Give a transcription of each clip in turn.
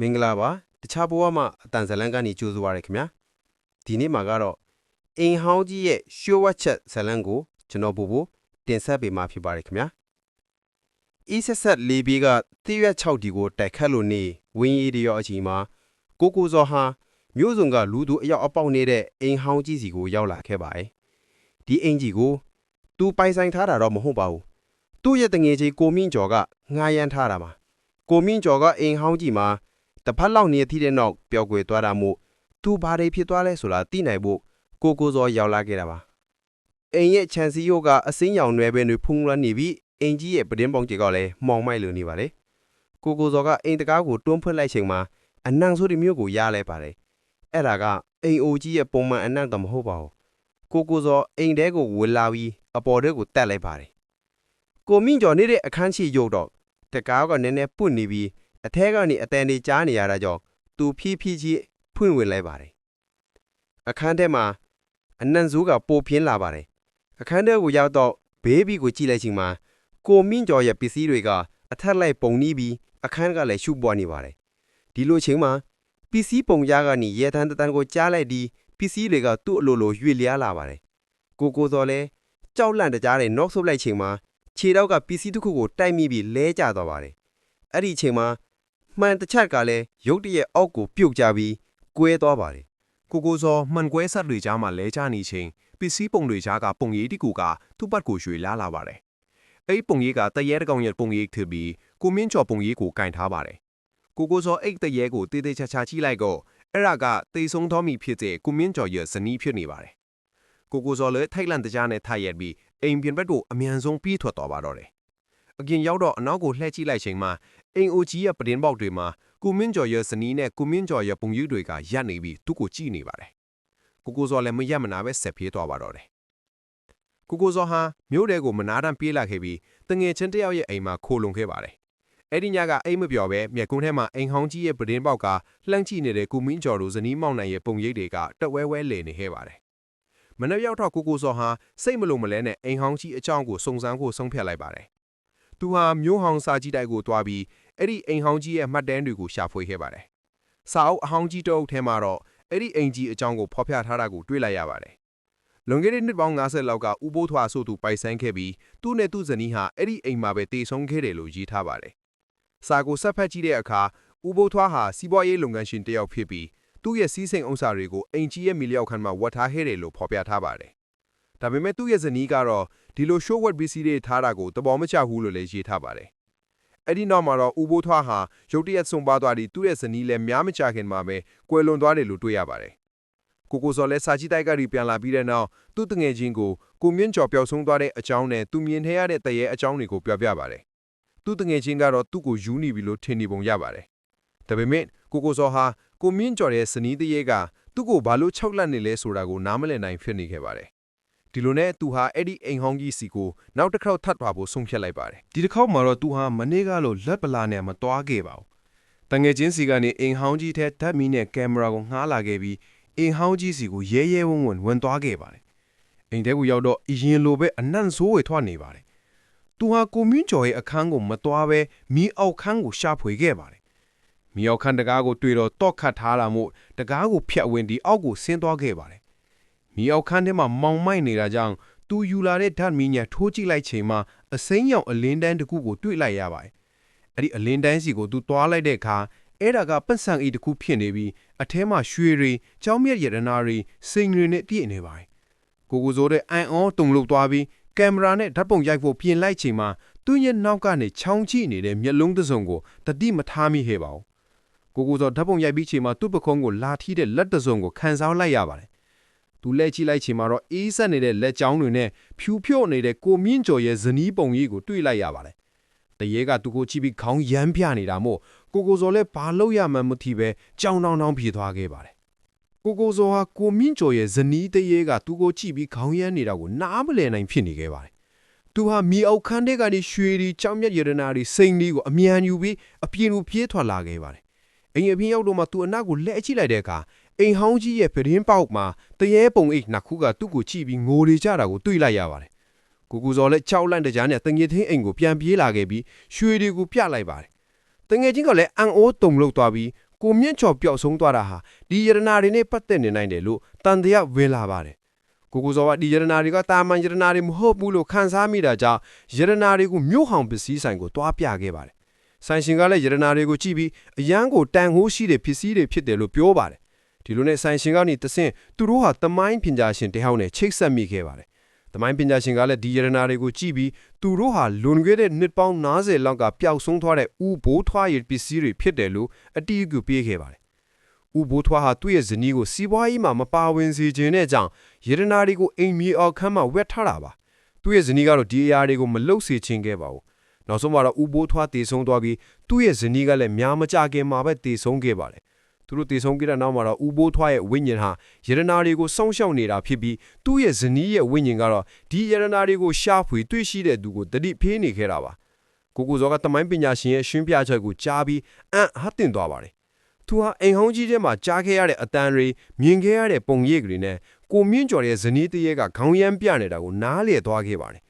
မင်္ဂလာပါတခြားဘဝမှာအတန်ဇလန်ကနေကြိုဆိုပါရခင်ဗျာဒီနေ့မှာကတော့အိမ်ဟောင်းကြီးရဲ့ရှိုးဝက်ချက်ဇလန်ကိုကျွန်တော်ဘူဘူတင်ဆက်ပေးမှာဖြစ်ပါရခင်ဗျာအီဆက်ဆက်လေးပြေးကတိရွက်6ဒီကိုတိုက်ခတ်လို့နေဝင်းရီတရောအချိန်မှာကိုကိုစောဟာမြို့စုံကလူသူအယောက်အပေါက်နေတဲ့အိမ်ဟောင်းကြီးစီကိုရောက်လာခဲ့ပါတယ်ဒီအိမ်ကြီးကိုသူပိုင်ဆိုင်ထားတာတော့မဟုတ်ပါဘူးသူ့ရဲ့တငယ်ချင်းကိုမင်းကျော်ကငှားရမ်းထားတာပါကိုမင်းကျော်ကအိမ်ဟောင်းကြီးမှာ တစ်ဖက်လောက်နေသည့်တဲ့နောက်ပျောက်ကွယ်သွားတာမို့သူဘာတွေဖြစ်သွားလဲဆိုတာသိနိုင်ဖို့ကိုကိုစောရောက်လာခဲ့တာပါအိမ်ရဲ့ခြံစည်းရိုးကအစင်းရောင်နွယ်ပဲတွေဖုံးလွှမ်းနေပြီးအိမ်ကြီးရဲ့ပဒင်းပေါင်ကြီးကလည်းမှောင်မိုက်လိုနေပါတယ်ကိုကိုစောကအိမ်တကားကိုတွန်းဖွင့်လိုက်ချိန်မှာအနံ့ဆိုးဒီမျိုးကိုရလဲပါတယ်အဲ့ဒါကအိမ်အိုကြီးရဲ့ပုံမှန်အနံ့တော့မဟုတ်ပါဘူးကိုကိုစောအိမ်ထဲကိုဝင်လာပြီးအပေါ်ထဲကိုတက်လိုက်ပါတယ်ကိုမင်းကျော်နေတဲ့အခန်းရှိရုပ်တော့တကားကနည်းနည်းပွတ်နေပြီး အထက်ကနေအတန်တွေကြားနေရတာကြောင့်သူဖြည်းဖြည်းချင်းဖွင့်ဝင်လိုက်ပါတယ်အခန်းထဲမှာအနံ့ဆိုးကပိုပြင်းလာပါတယ်အခန်းထဲကိုရောက်တော့ဘေးဘီကိုကြည့်လိုက်ချိန်မှာကိုမင်းကျော်ရဲ့ပစ္စည်းတွေကအထက်လိုက်ပုံနီးပြီးအခန်းကလည်းရှုပ်ပွားနေပါတယ်ဒီလိုချိန်မှာပစ္စည်းပုံရကနေရေတန်းတန်းကိုကြားလိုက်ပြီးပစ္စည်းတွေကသူ့အလိုလိုရွေ့လျားလာပါတယ်ကိုကိုစော်လည်းကြောက်လန့်တကြားတဲ့နော့ဆုပ်လိုက်ချိန်မှာခြေတော့ကပစ္စည်းတစ်ခုကိုတိုက်မိပြီးလဲကျသွားပါတယ်အဲ့ဒီအချိန်မှာ မှန်တစ်ချက်ကလည်းရုတ်တရက်အောက်ကိုပြုတ်ကျပြီးကွဲသွားပါတယ်ကိုကိုစောမှန်ကွဲဆက်တွေကြားမှာလဲချနေချိန်ပစ္စည်းပုံတွေကြားကပုံရိပ်တစ်ခုကသူ့ဘက်ကိုရွှေလာလာပါတယ်။အဲ့ဒီပုံရိပ်ကတရဲတစ်ကောင်ရဲ့ပုံရိပ်ထပြီးကိုမင်းကျော်ပုံရိပ်ကိုကင်ထားပါတယ်။ကိုကိုစောအဲ့ဒီတရဲကိုတေးသေးချာချာကြည့်လိုက်တော့အဲ့ဒါကတေဆုံးတော်မီဖြစ်တဲ့ကိုမင်းကျော်ရဲ့ဇနီးဖြစ်နေပါတယ်။ကိုကိုစောလည်းထိုက်လန့်တကြားနဲ့ထိုက်ရက်ပြီးအိမ်ပြင်ဘက်ကိုအမြန်ဆုံးပြေးထွက်သွားပါတော့တယ်။ အပြင်ရောက်တော့အနောက်ကိုလှည့်ကြည့်လိုက်ချိန်မှာအိမ်အိုကြီးရဲ့ပဒင်းပေါက်တွေမှာကိုမင်းကျော်ရဲ့ဇနီးနဲ့ကိုမင်းကျော်ရဲ့ပုံရိပ်တွေကရပ်နေပြီးသူ့ကိုကြည့်နေပါတယ်။ကိုကိုစောလည်းမရက်မနာပဲဆက်ပြေးသွားပါတော့တယ်။ကိုကိုစောဟာမြို့တဲကိုမနာတမ်းပြေးလာခဲ့ပြီးတငယ်ချင်းတစ်ယောက်ရဲ့အိမ်မှာခိုလုံခဲ့ပါတယ်။အဲ့ဒီညကအိမ်မပြော်ပဲမြက်ကုန်းထဲမှာအိမ်ဟောင်းကြီးရဲ့ပဒင်းပေါက်ကလှမ်းကြည့်နေတဲ့ကိုမင်းကျော်တို့ဇနီးမောင်နိုင်ရဲ့ပုံရိပ်တွေကတဝဲဝဲလည်နေခဲ့ပါတယ်။မနှက်ရောက်တော့ကိုကိုစောဟာစိတ်မလုံမလဲနဲ့အိမ်ဟောင်းကြီးအကြောင်းကိုစုံစမ်းဖို့ဆုံးဖြတ်လိုက်ပါတယ်။ သူဟာမျိုးဟောင်စာကြီးတိုက်ကိုတွားပြီးအဲ့ဒီအိမ်ဟောင်းကြီးရဲ့မှတ်တမ်းတွေကိုရှာဖွေခဲ့ပါတယ်။စာအုပ်အဟောင်းကြီးတအုပ်ထဲမှာတော့အဲ့ဒီအိမ်ကြီးအကြောင်းကိုဖော်ပြထားတာကိုတွေ့လိုက်ရပါတယ်။လွန်ခဲ့တဲ့နှစ်ပေါင်း90လောက်ကဥပိုးထွားဆိုသူပိုင်ဆိုင်ခဲ့ပြီးသူ့နဲ့သူ့ဇနီးဟာအဲ့ဒီအိမ်မှာပဲတည်ဆုံးခဲ့တယ်လို့ရေးထားပါတယ်။စာကိုဆက်ဖက်ကြည့်တဲ့အခါဥပိုးထွားဟာစီးပွားရေးလုပ်ငန်းရှင်တစ်ယောက်ဖြစ်ပြီးသူ့ရဲ့စီးစိမ်ဥစ္စာတွေကိုအိမ်ကြီးရဲ့မီလျောက်ခန်းမှာဝတ်ထားခဲ့တယ်လို့ဖော်ပြထားပါတယ်။ဒါပေမဲ့သူ့ရဲ့ဇနီးကတော့ ဒီလိုရှိုးဝက်ပစ္စည်းတွေထားတာကိုသဘောမကျဘူးလို့လည်းရေးထားပါတယ်။အဲ့ဒီနောက်မှာတော့ဥပိုးထွားဟာရုတ်တရက်ဆုံးပါသွားပြီးသူ့ရဲ့ဇနီးလည်းများမချခင်မှာပဲကွယ်လွန်သွားတယ်လို့တွေ့ရပါတယ်။ကိုကိုစော်လည်းစာကြည့်တိုက်ကရီပြန်လာပြီးတဲ့နောက်သူ့တငယ်ချင်းကိုကိုမြင့်ကျော်ပျောက်ဆုံးသွားတဲ့အကြောင်းနဲ့သူမြင်ထရတဲ့တရေအကြောင်းတွေကိုပြောပြပါတယ်။သူ့တငယ်ချင်းကတော့သူ့ကိုယူနေပြီလို့ထင်နေပုံရပါတယ်။ဒါပေမဲ့ကိုကိုစော်ဟာကိုမြင့်ကျော်ရဲ့ဇနီးတရေကသူ့ကိုဘာလို့ခြောက်လန့်နေလဲဆိုတာကိုနားမလည်နိုင်ဖြစ်နေခဲ့ပါတယ်။ ဒီလိုနဲ့သူဟာအဲ့ဒီအိမ်ဟောင်းကြီးစီကိုနောက်တစ်ခေါက်ထပ်သွားဖို့ဆုံးဖြတ်လိုက်ပါတယ်ဒီတစ်ခေါက်မှာတော့သူဟာမနေ့ကလို့လက်ပလာနဲ့မတွားခဲ့ပါဘူး။တငယ်ချင်းစီကနေအိမ်ဟောင်းကြီးထဲဓာတ်မီနဲ့ကင်မရာကိုငှားလာခဲ့ပြီးအိမ်ဟောင်းကြီးစီကိုရဲရဲဝံ့ဝံ့ဝင်သွားခဲ့ပါတယ်။အိမ်ထဲကိုရောက်တော့အရင်လိုပဲအနံ့ဆိုးဝေထွက်နေပါတယ်။သူဟာကိုမင်းကျော်ရဲ့အခန်းကိုမတွားပဲမီးအောက်ခန်းကိုရှာဖွေခဲ့ပါတယ်။မီးအောက်ခန်းတကားကိုတွေ့တော့တော့ခတ်ထားတာမို့တကားကိုဖြတ်ဝင်ဒီအောက်ကိုဆင်းသွားခဲ့ပါတယ်။ မီးအောက်ခန်းထဲမှာမောင်မိုက်နေတာကြောင့်သူယူလာတဲ့ဓာတ်မီးညာထိုးကြည့်လိုက်ချိန်မှာအစိမ်းရောင်အလင်းတန်းတစ်ခုကိုတွေ့လိုက်ရပါတယ်။အဲ့ဒီအလင်းတန်းစီကိုသူသွားလိုက်တဲ့အခါအဲ့ဒါကပတ်စံအိတ်တစ်ခုဖြစ်နေပြီးအထဲမှာရွှေတွေကြောင်းမြတ်ရတနာတွေစိန်တွေနဲ့ပြည့်နေပါတယ်။ကိုကိုစိုးတဲ့အန်အောတုံလို့သွားပြီးကင်မရာနဲ့ဓာတ်ပုံရိုက်ဖို့ပြင်လိုက်ချိန်မှာသူ့ရဲ့နောက်ကနေချောင်းကြည့်နေတဲ့မျက်လုံးတစ်စုံကိုတတိမထားမိခဲ့ပါဘူး။ကိုကိုစိုးဓာတ်ပုံရိုက်ပြီးချိန်မှာသူ့ပခုံးကိုလာထီးတဲ့လက်တစ်စုံကိုခံစားလိုက်ရပါတယ်။ သူလက်ကြည့်လိုက်ချိန်မှာတော့အေးဆက်နေတဲ့လက်ချောင်းတွေနဲ့ဖြူဖြို့နေတဲ့ကိုမြင့်ကျော်ရဲ့ဇနီးပုံရိပ်ကိုတွေ့လိုက်ရပါတယ်။တရေကသူကိုကြည့်ပြီးခေါင်းရမ်းပြနေတာမို့ကိုကိုစော်လည်းဘာလို့ရမှန်းမသိပဲကြောင်တောင်တောင်ပြေသွားခဲ့ပါတယ်။ကိုကိုစော်ဟာကိုမြင့်ကျော်ရဲ့ဇနီးတရေကသူကိုကြည့်ပြီးခေါင်းရမ်းနေတာကိုနားမလည်နိုင်ဖြစ်နေခဲ့ပါတယ်။သူဟာမြေအောက်ခန်းထဲကနေရွှေရီကြောင်မြတ်ရတနာတွေစိန်လေးကိုအမြန်ယူပြီးအပြင်းလိုပြေးထွက်လာခဲ့ပါတယ်။အိမ်အပြင်ရောက်တော့မှသူအနောက်ကိုလှည့်ကြည့်လိုက်တဲ့အခါ အိမ်ဟောင်းကြီးရဲ့ပရင်းပေါက်မှာတရေပုံအိတ်နှစ်ခုကသူ့ကိုကြည့်ပြီးငိုနေကြတာကိုတွေ့လိုက်ရပါတယ်။ကိုကူစော်လည်းကြောက်လန့်တကြားနဲ့တငယ်ချင်းအိမ်ကိုပြန်ပြေးလာခဲ့ပြီးရွှေတွေကိုပြလိုက်ပါတယ်။တငယ်ချင်းကလည်းအန်အိုးတုံလို့သွားပြီးကိုမြင့်ချော်ပျောက်ဆုံးသွားတာဟာဒီယရနာတွေနဲ့ပတ်သက်နေနိုင်တယ်လို့တန်တရားဝင်လာပါတယ်ကိုကိုစောကဒီယရနာတွေကတာမန်ယရနာတွေမဟုတ်ဘူးလို့ခန်းစားမိတာကြောင့်ယရနာတွေကိုမြို့ဟောင်ပစ္စည်းဆိုင်ကိုတွားပြခဲ့ပါတယ်ဆိုင်ရှင်ကလည်းယရနာတွေကိုကြည့်ပြီးအရန်ကိုတန်ဟိုးရှိတဲ့ပစ္စည်းတွေဖြစ်တယ်လို့ပြောပါတယ် ဒီလိုနဲ့ဆိုင်ရှင်ကနေတဆင့်သူတို့ဟာတမိုင်းပညာရှင်တယောက်နဲ့ချိတ်ဆက်မိခဲ့ပါတယ်။တမိုင်းပညာရှင်ကလည်းဒီယရနာတွေကိုကြည့်ပြီးသူတို့ဟာလွန်ခဲ့တဲ့နှစ်ပေါင်း90လောက်ကပျောက်ဆုံးသွားတဲ့ဥဘိုးထွားရပစ္စည်းတွေဖြစ်တယ်လို့အတီးအကူပေးခဲ့ပါတယ်။ဥဘိုးထွားဟာသူ့ရဲ့ဇနီးကိုစီးပွားရေးမှာမပါဝင်စေခြင်းနဲ့ကြောင့်ယရနာတွေကိုအိမ်မြေအောက်ခန်းမှာဝက်ထားတာပါ။သူ့ရဲ့ဇနီးကတော့ဒီအရာတွေကိုမလုပ်စေချင်ခဲ့ပါဘူး။နောက်ဆုံးမှာတော့ဥဘိုးထွားတည်ဆုံးသွားပြီးသူ့ရဲ့ဇနီးကလည်းများမကြခင်မှာပဲတည်ဆုံးခဲ့ပါတယ်။ သူတို့တည်ဆုံးခဲ့တဲ့နောက်မှာတော့ဥဘိုးထွားရဲ့ဝိညာဉ်ဟာယရနာတွေကိုစောင့်ရှောက်နေတာဖြစ်ပြီးသူ့ရဲ့ဇနီးရဲ့ဝိညာဉ်ကတော့ဒီယရနာတွေကိုရှာဖွေတွေ့ရှိတဲ့သူကိုတတိဖေးနေခဲ့တာပါကိုကိုဇော်ကတမိုင်းပညာရှင်ရဲ့ရှင်းပြချက်ကိုကြားပြီးအံ့ဟတ်တင်သွားပါတယ်သူဟာအိမ်ဟောင်းကြီးထဲမှာကြားခဲ့ရတဲ့အတန်တွေမြင်ခဲ့ရတဲ့ပုံရိပ်တွေနဲ့ကိုမြင့်ကျော်ရဲ့ဇနီးတရေကခေါင်းရမ်းပြနေတာကိုနားလေသွားခဲ့ပါတယ်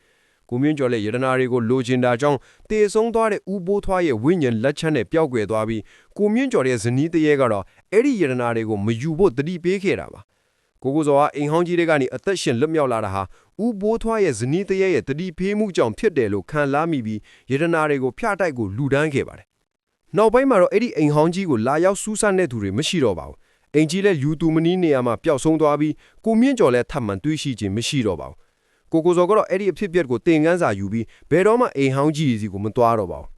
ကိုမြင့်ကျော်လည်းယရနာတွေကိုလိုချင်တာကြောင့်တေဆုံးသွားတဲ့ဥဘိုးထွားရဲ့ဝိညာဉ်လက်ချက်နဲ့ပျောက်ကွယ်သွားပြီးကိုမြင့်ကျော်ရဲ့ဇနီးတရေကတော့အဲ့ဒီယရနာတွေကိုမယူဖို့တတိပေးခဲ့တာပါကိုကိုဇော်ကအိမ်ဟောင်းကြီးတွေကနေအသက်ရှင်လွတ်မြောက်လာတာဟာဥဘိုးထွားရဲ့ဇနီးတရေရဲ့တတိဖေးမှုကြောင့်ဖြစ်တယ်လို့ခံလာမိပြီးယရနာတွေကိုဖျတိုက်ကိုလူဒန်းခဲ့ပါတယ်နောက်ပိုင်းမှာတော့အဲ့ဒီအိမ်ဟောင်းကြီးကိုလာရောက်စူးစမ်းတဲ့သူတွေမရှိတော့ပါဘူးအိမ်ကြီးလည်းယူသူမနီးနေရာမှာပျောက်ဆုံးသွားပြီးကိုမြင့်ကျော်လည်းထပ်မံတွေးရှိခြင်းမရှိတော့ပါဘူး ကိုကိုဇော်ကတော့အဲ့ဒီအဖြစ်အပျက်ကိုတင်ကန်းစာယူပြီးဘယ်တော့မှအိမ်ဟောင်းကြီးစီကိုမသွားတော့ပါဘူး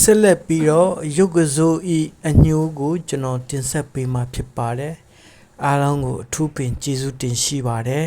ဆက်လက်ပြီးတော့ရုပ်ကစိုးဤအညိုးကိုကျွန်တော်တင်ဆက်ပေးမှာဖြစ်ပါတယ်အားလုံးကိုအထူးပင်ကျေးဇူးတင်ရှိပါတယ်